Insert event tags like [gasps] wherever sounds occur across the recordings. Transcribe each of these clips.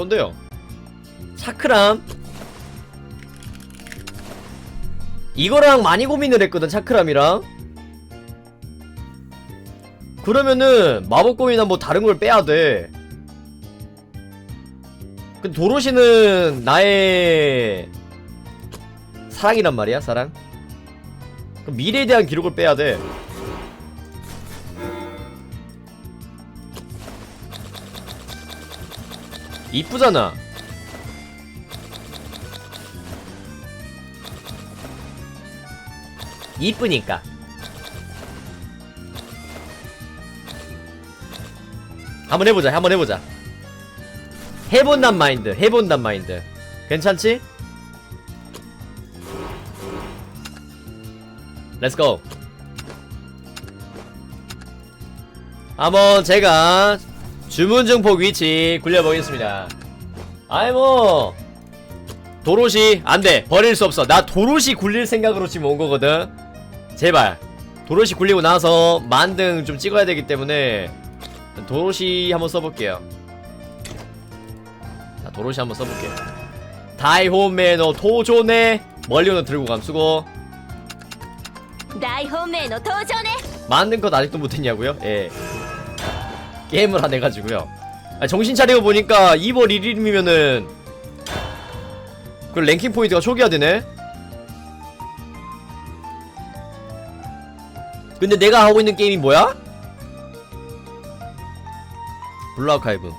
건데요? 차크람 이거랑 많이 고민을 했거든 차크람이랑 그러면은 마법 고민한 뭐 다른 걸 빼야 돼. 근데 도로시는 나의 사랑이란 말이야 사랑. 그럼 미래에 대한 기록을 빼야 돼. 이쁘잖아. 이쁘니까. 한번 해보자, 한번 해보자. 해본단 마인드, 해본단 마인드. 괜찮지? 렛츠고. 한번 제가 주문 증폭 위치 굴려보겠습니다. 아이 뭐 도로시 안돼. 버릴 수 없어. 나 도로시 굴릴 생각으로 지금 온 거거든. 제발. 도로시 굴리고 나서 만등 좀 찍어야 되기 때문에 도로시 한번 써볼게요. 자 도로시 한번 써볼게요. 다이홈메노 도전에 멀리오는 들고 감 수고. 다이홈메노 도전에? 만든 것 아직도 못했냐고요? 예. 게임을 안 해가지고요. 아, 정신 차리고 보니까 2월 1일이면은 그 랭킹 포인트가 초기화되네. 근데 내가 하고 있는 게임이 뭐야? 블루 아카이브.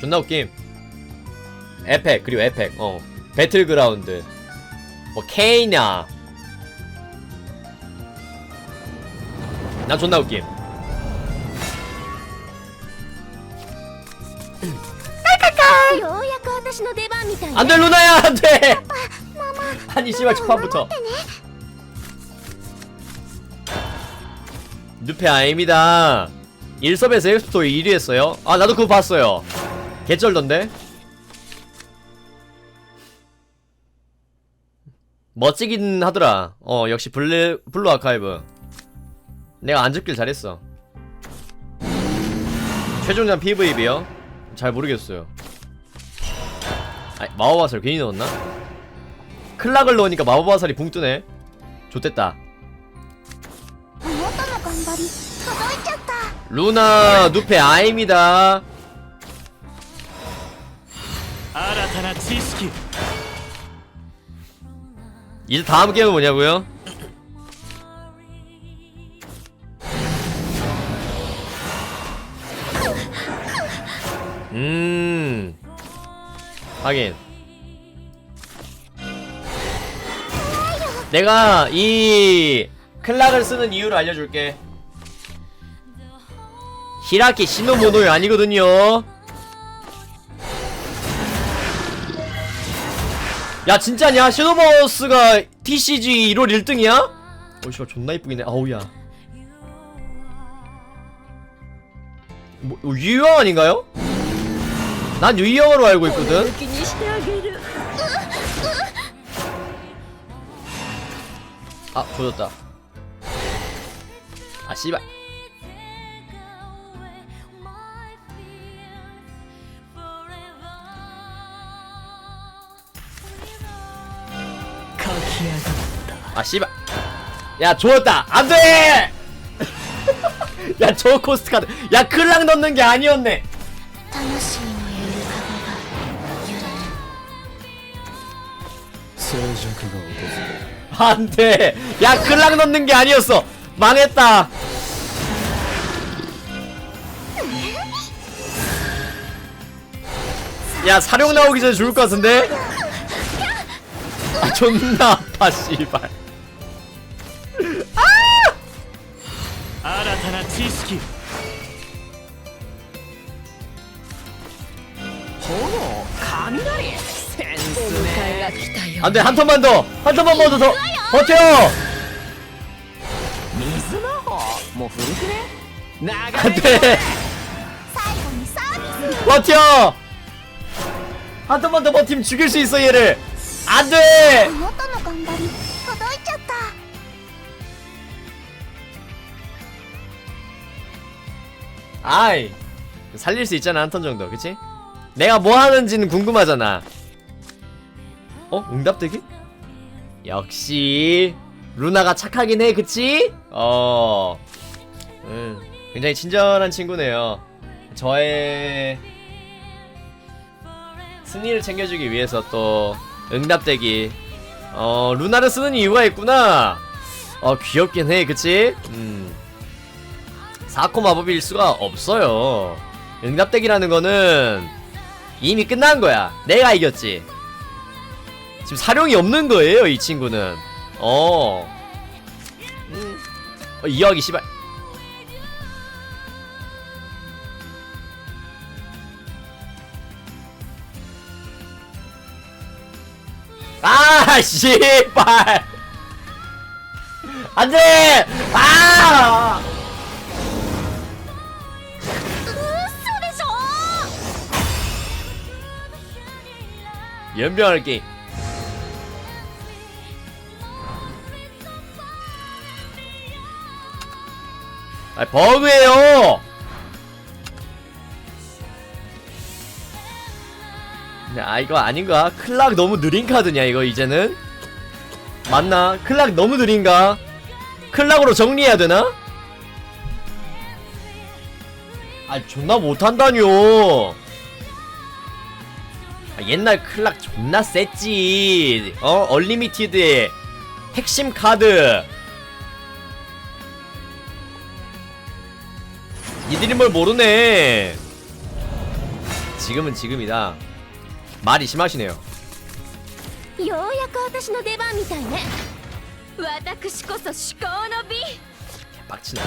존나 웃김. 에펙 그리고 에펙 어 배틀그라운드 뭐 케이냐 난 존나 웃김. 안돼 루나야 안돼! 아니 씨발 첫판부터. 누페 아닙니다. 일섭에서 헬스토어 1위 했어요. 아 나도 그거 봤어요. 개쩔던데? 멋지긴 하더라. 어 역시 블루, 블루 아카이브. 내가 안 죽길 잘했어 최종전 PVB요? 잘 모르겠어요 아니 마법화살 괜히 넣었나? 클락을 넣으니까 마법화살이 붕 뜨네 좋됐다 루나 누페 아입니다 이제 다음 게임은 뭐냐고요? 음 하긴 내가 이 클락을 쓰는 이유를 알려줄게 히라키 시노모노이 아니거든요 야 진짜냐? 섀도버스가 TCG 1월 1등이야? 어 씨발 존나 이쁘긴 해 아우야 뭐 어, 유희왕 아닌가요? 난 유이형으로 알고 있거든. 아, 조졌다. 아, 씨발. 아, 씨발. 야, 조졌다. 안 돼! [laughs] 야, 저 코스트 카드. 야, 클랑 넣는 게 아니었네. 안돼 야 클락 넣는 게 아니었어. 망했다. 야 사령 나오기 전에 죽을 것 같은데? 아 존나 아파 씨발. 新 안돼 한 턴만 더한 턴만 더 더 버텨 水魔法もう古くね流れ 안돼 最後にサービス 버텨 한 턴만 더 버티면 죽일 수 있어 얘를 안돼 妹の頑張り届いちゃった 아이 살릴 수 있잖아 한 턴 정도 그치? 내가 뭐 하는지는 궁금하잖아 어? 응답되기? 역시 루나가 착하긴 해 그치? 어 음, 굉장히 친절한 친구네요 저의 승리를 챙겨주기 위해서 또 응답되기 어 루나를 쓰는 이유가 있구나 어 귀엽긴 해 그치? 음 사코 마법일 수가 없어요 응답되기라는 거는 이미 끝난 거야 내가 이겼지 지금 사령이 없는 거예요 이 친구는. 어, 음. 어 이야기 씨발. 아 씨발. 안돼! 아! 연병할 게임. 아 버그예요 근데 아 이거 아닌가? 클락 너무 느린 카드냐 이거 이제는? 맞나? 클락 너무 느린가? 클락으로 정리해야 되나? 아 존나 못한다뇨 아, 옛날 클락 존나 셌지 어 얼리미티드의 핵심 카드 니들이 뭘 모르네 지금은 지금이다 말이 심하시네요 ようやく私の出番みたいね私こそ至高の美 빡치네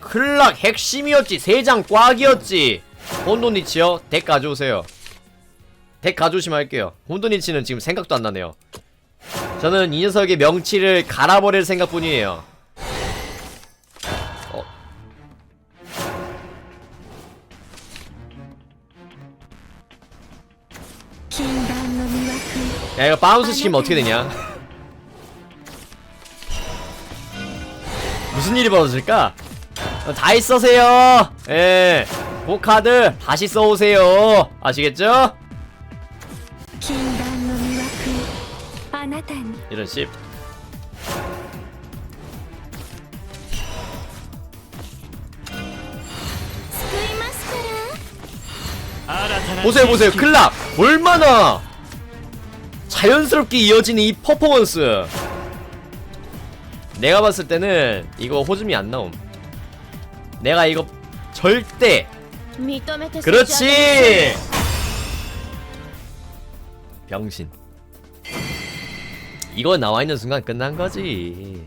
클락 핵심이었지 세장 꽉이었지 혼돈니치요 덱 가져오세요 덱 가져오시면 할게요 혼돈니치는 지금 생각도 안 나네요 저는 이 녀석의 명치를 갈아버릴 생각뿐이에요 야 이거 바운스 시키면 어떻게 되냐? 무슨 일이 벌어질까? 어, 다이 써세요. 예. 보카드 다시 써오세요. 아시겠죠? 이런 씹. 보세요 보세요. 클락. 얼마나 자연스럽게 이어지는 이 퍼포먼스. 내가 봤을 때는 이거 호즘이 안 나옴. 내가 이거 절대 그렇지! 병신. 이거 나와있는 순간 끝난거지.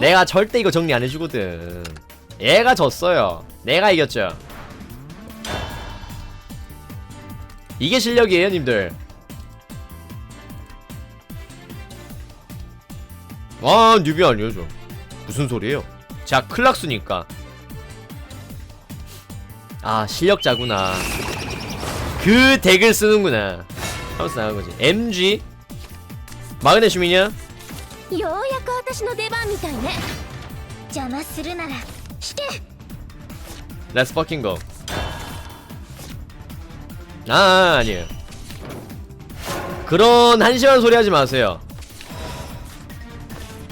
내가 절대 이거 정리 안해주거든. 얘가 졌어요. 내가 이겼죠. 이게 실력이에요 님들. 아 뉴비 알려줘 무슨 소리예요? 자 클락스니까. 아 실력자구나. 그 덱을 쓰는구나. 하면서 나간거지. MG 마그네슘이냐? 렛츠 퍼킹 거 아, 아니에요. 그런 한심한 소리 하지 마세요.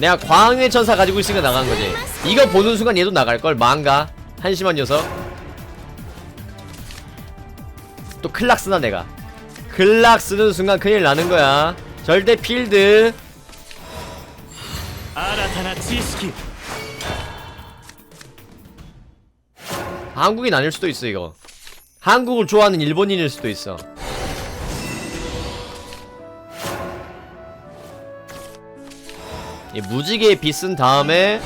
내가 광의 천사 가지고 있으니까 나간 거지. 이거 보는 순간 얘도 나갈걸. 망가. 한심한 녀석. 또 클락스나 내가? 클락스는 순간 큰일 나는 거야. 절대 필드. 한국인 아닐 수도 있어 이거. 한국을 좋아하는 일본인일 수도 있어. 무지개 빗쓴 다음에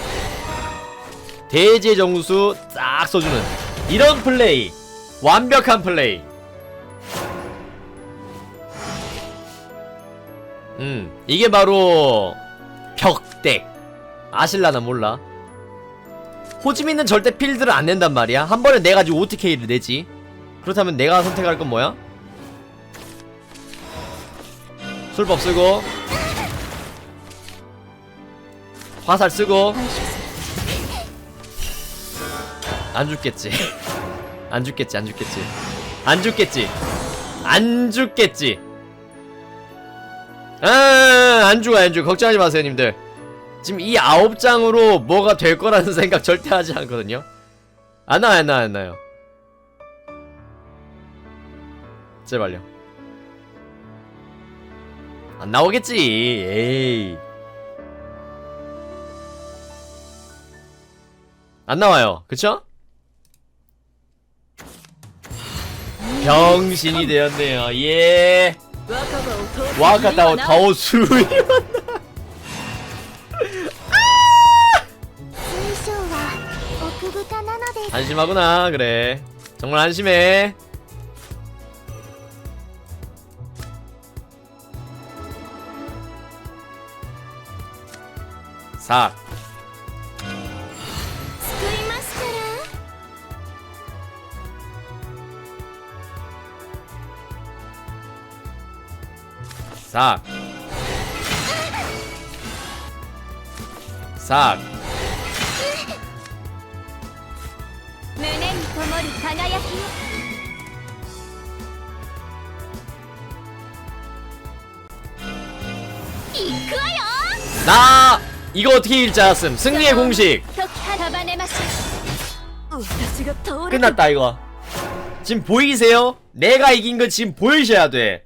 대제 정수 싹 써주는 이런 플레이. 완벽한 플레이. 음 이게 바로 벽덱 아실라나 몰라. 호지민은 절대 필드를 안 낸단 말이야. 한 번에 내 가지고 OTK를 내지. 그렇다면 내가 선택할 건 뭐야? 술법 쓰고 화살 쓰고. [laughs] 안 죽겠지. 안 죽겠지 안 죽겠지. 안 죽겠지. 아, 안 죽겠지. 아안 죽어 안 죽어. 걱정하지 마세요 님들. 지금 이 아홉 장으로 뭐가 될 거라는 [laughs] 생각 절대 하지 않거든요. 안 나요 안 나요 안 나요. 제발요. 안 나오겠지. 에이. 안 나와요. 그쵸? 병신이 되었네요. 예. 와카다오 다오수. 아! 안심하구나 그래 정말 안심해 사. 삭. 삭. 나! 이거 어떻게 읽지 않았음? 승리의 공식. 끝났다 이거. 지금 보이세요? 내가 이긴 거 지금 보이셔야 돼.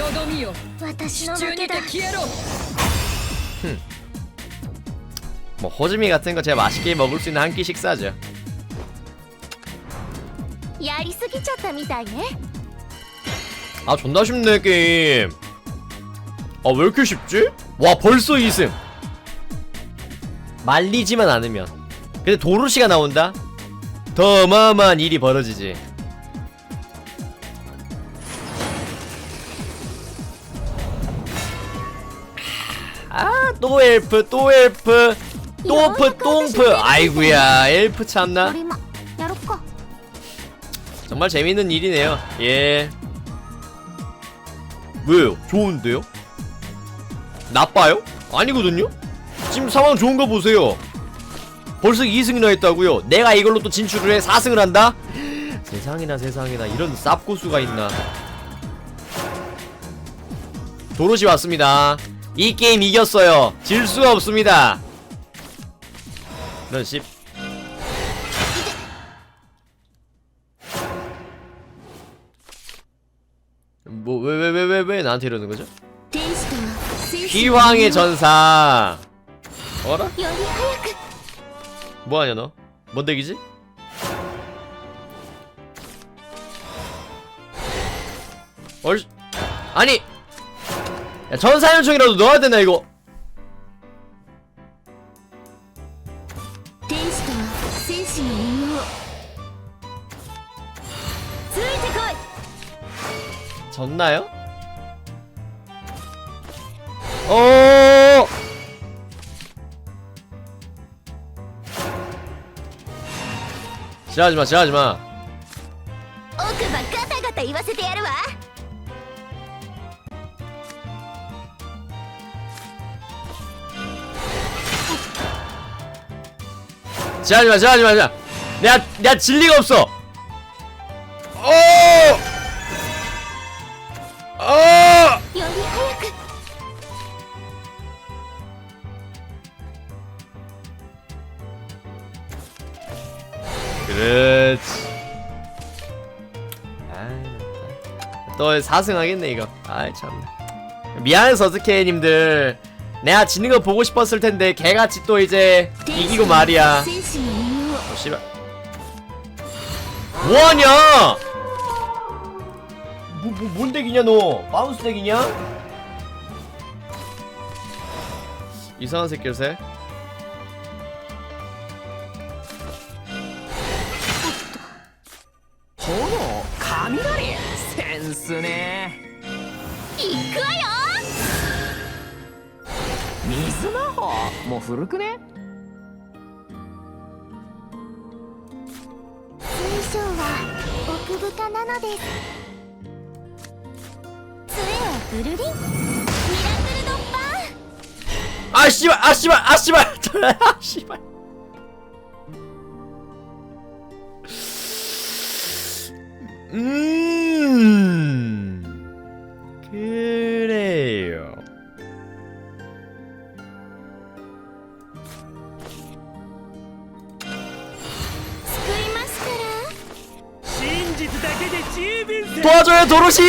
よどみよ私の中に負けだて消えろ 뭐 호즈미 같은 거 제가 맛있게 먹을 수 있는 한 끼 식사죠 やりすぎちゃったみたいね 아 존나 쉽네 게임 아 왜 이렇게 쉽지? 와 벌써 2승 말리지만 않으면 근데 도로시가 나온다? 더 어마어마한 일이 벌어지지 또 엘프 또 엘프. 또 엘프 똥프. 아이구야 엘프 참나. 정말 재밌는 일이네요. 예. 왜요? 좋은데요? 나빠요? 아니거든요? 지금 상황 좋은거 보세요. 벌써 2승이나 했다고요? 내가 이걸로 또 진출을 해? 4승을 한다? [gasps] 세상이나 세상이나 이런 쌉고수가 있나? 도로시 왔습니다. 이 게임 이겼어요 질 수가 없습니다 이런 씹 뭐, 왜, 왜, 왜, 왜, 왜 나한테 이러는 거죠? 귀황의 전사! 어라? 뭐하냐, 너? 뭔 덱이지? 얼, 아니! 야 전사연총이라도 넣어야 되나 이거 天使とは戦士の妹ついてこい 졌나요? 어 지하지마 지하지마 奥歯ガタガタ言わせてやるわ 제하지마 제하지마 제하 내가 내가 진리가 없어. 어! 어! 그렇지. 또 4승 하겠네 이거. 아이 참. 미안해서 어떡해 님들. 내가 지는 거 보고 싶었을 텐데 개같이 또 이제 이기고 말이야. 씨발. 뭐하냐? 뭐, 뭐, 뭔 덱이냐 너? 바운스 덱이냐? 이상한 새끼를세 호노 카미라리 센스네. 이끄요? 미즈마호 뭐古くね 性は奥深なのです。杖をミラクルドッパー。足足足足うん。 도와줘요 도로시!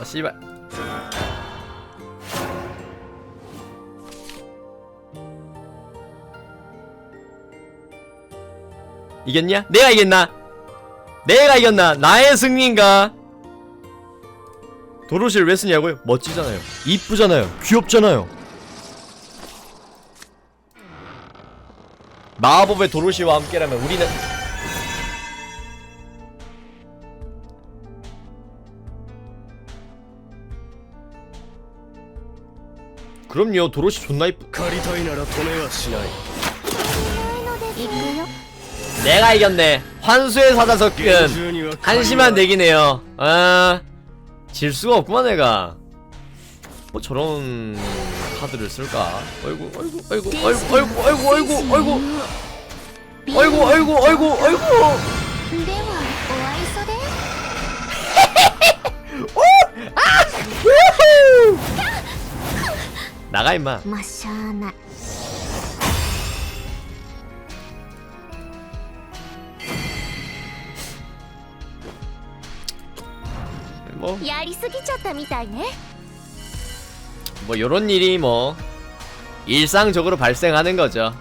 아 씨발 이겼냐? 내가 이겼나? 내가 이겼나? 나의 승리인가? 도로시를 왜 쓰냐고요? 멋지잖아요. 이쁘잖아요. 귀엽잖아요. 마법의 도로시와 함께라면 우리는 그럼요 도로시 존나 이쁘 내가 이겼네. 환수의 사자석은 한심한 내기네요. 아... 질 수가 없구만 내가. 뭐 저런 카드를 쓸까? 아이고 아이고 아이고 아이고 아이고 아이고 아이고 아이고 아이고 아이고 아이고 아이고 오! 아! 나가 임마. 마셔나. やりすぎちゃったみたいね。 뭐 요런 일이 뭐 일상적으로 발생하는 거죠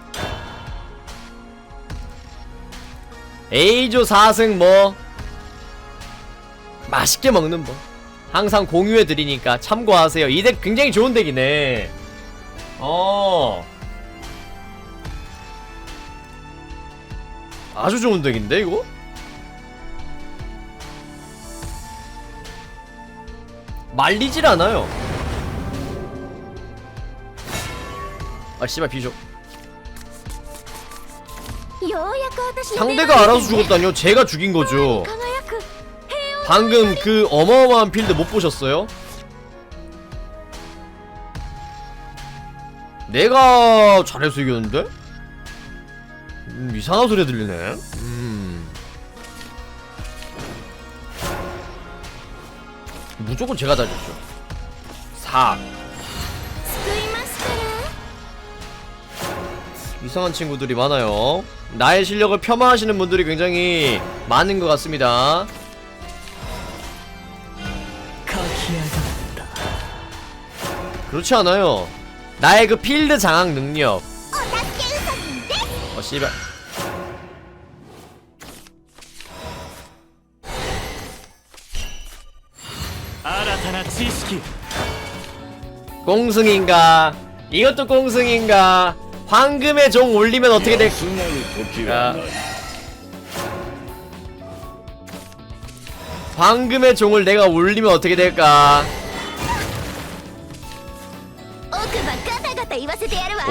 A조 4승 뭐 맛있게 먹는 뭐 항상 공유해 드리니까 참고하세요 이 덱 굉장히 좋은 덱이네 어 아주 좋은 덱인데 이거? 말리질 않아요 아 씨발 비죠 상대가 알아서 죽었다뇨 제가 죽인거죠 방금 그 어마어마한 필드 못보셨어요? 내가 잘해서 이겼는데? 음, 이상한 소리 들리네 음. 무조건 제가 잘줬죠. 4 이상한 친구들이 많아요. 나의 실력을 폄하하시는 분들이 굉장히 많은 것 같습니다. 그렇지 않아요. 나의 그 필드 장악 능력. 어, 어 씨발. 키 꽁승인가? 이것도 공승인가? 황금의 종 올리면 어떻게 될 야. 아. 황금의 종을 내가 올리면 어떻게 될까?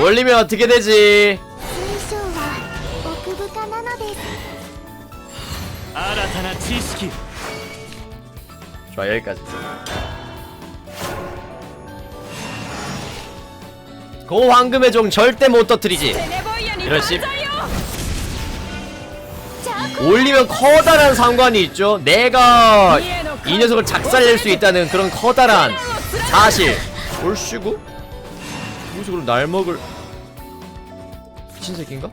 올리면 어떻게 되지? 좋아 여기까지. 고 황금의 종 절대 못 터뜨리지. テネボイヤに 그렇지. 万歳よ じゃあこ 올리면 커다란 상관이 있죠. 내가 이 녀석을 작살낼 수 있다는 그런 커다란 사실. 올쉬고? 이 녀석으로 날 먹을 미친 새끼인가?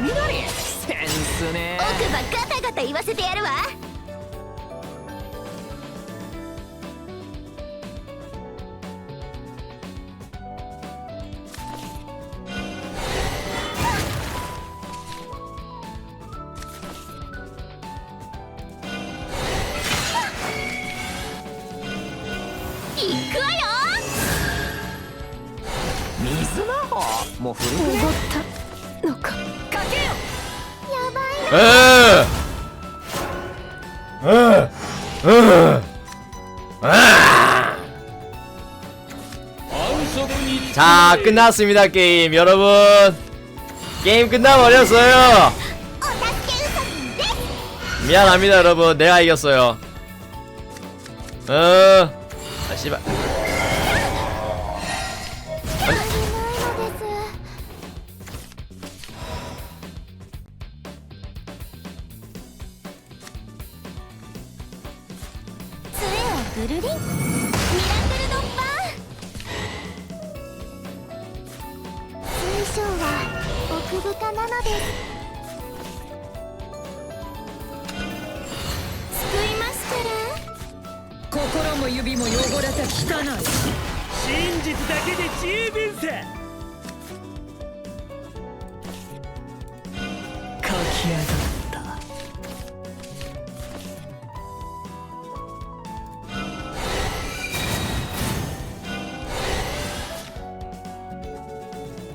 炎雷センスね奥歯ガタガタ言わせてやるわ もう古くねおごったのかかけよやばい 에! 에! 에! 아! 자 끝났습니다 게임 여러분 게임 끝나버렸어요 お助けウサギンです 미안합니다 여러분 내가 이겼어요 어... 아 씨발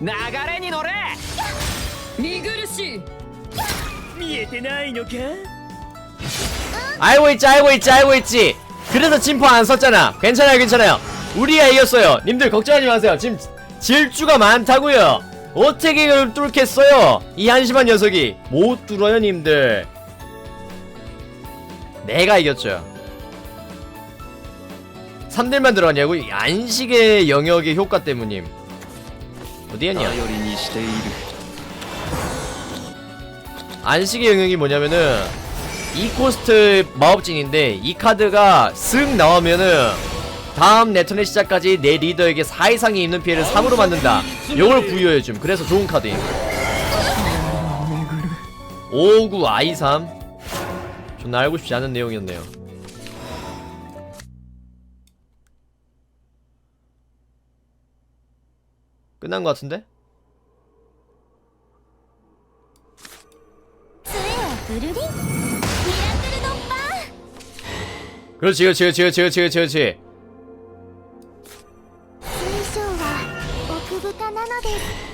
流れに乗れ見苦しい見えてないのか 알고 있지 알고 있지 알고 있지 그래서 침포 안 썼잖아 괜찮아요 괜찮아요 우리가 이겼어요 님들 걱정하지 마세요 지금 질주가 많다고요 어떻게 이걸 뚫겠어요 이 한심한 녀석이 못 뚫어요 님들 내가 이겼죠 3딜만 들어갔냐고 이 안식의 영역의 효과 때문임 어디였냐? 안식의 영역이 뭐냐면은 이 코스트 마법진인데 이 카드가 쓱 나오면은 다음 내 턴의 시작까지 내 리더에게 4 이상이 입는 피해를 3으로 받는다. 요걸 부여해줌. 그래서 좋은 카드임 5, 9, I3 존나 알고 싶지 않은 내용이었네요. 끝난 것 같은데? 杖をぐるりんミラクルドッパー 그렇지 그렇지 그렇지 그렇지 그렇지 그렇지 그렇지 水晶は奥深なのです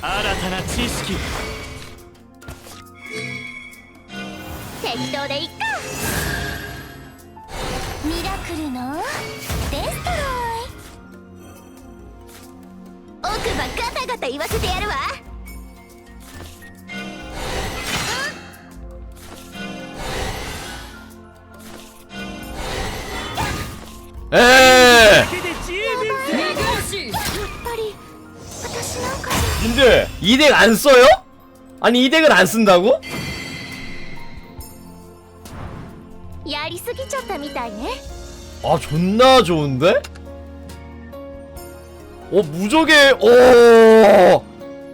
新たな知識適当でいっかミラ クルのデストロイ奥歯ガタガタ言わせてやるわ 에 だけで十分さ見苦しいやっぱり私なんか 님들 이 덱 안 써요? 아니 이 덱을 안 쓴다고? やりすぎちゃったみたいね 아 존나 좋은데? 어 무적의 오